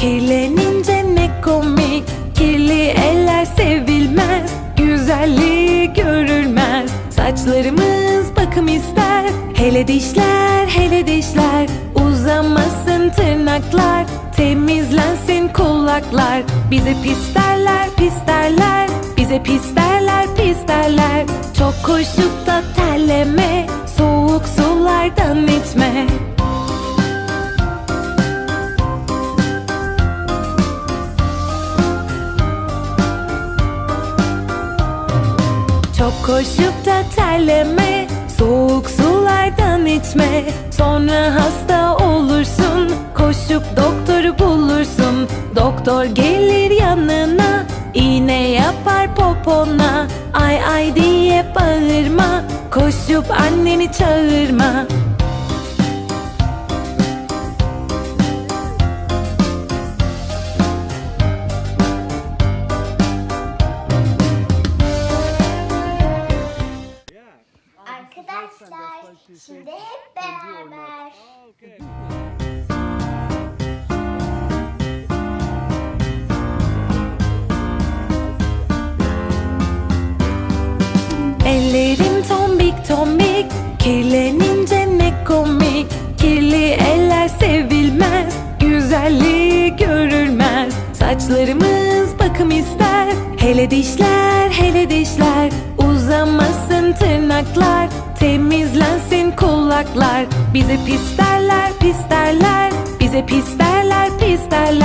Kirlenince ne komik. Kirli eller sevilmez Güzelliği görülmez. Saçlarımız bakım ister Hele dişler hele dişler. Uzamasın tırnaklar Temizlensin kulaklar. Bize pis derler pis derler Bize pis derler pis derler. Çok koşup da terleme Soğuk sulardan içme Çok koşup da terleme Soğuk sulardan içme. Sonra hasta olursun Koşup doktoru bulursun. Doktor gelir yanına iğne yapar popona. Ay ay diye bağırma Koşup anneni çağırma Arkadaşlar şimdi hep beraber. Ellerim tombik tombik Kirlenince ne komik. Kirli eller sevilmez Güzelliği görülmez. Saçlarımız bakım ister Hele dişler hele dişler. Uzamasın tırnaklar Temizlensin kulaklar. Bize pis derler pis derler. Bize pis derler pis derler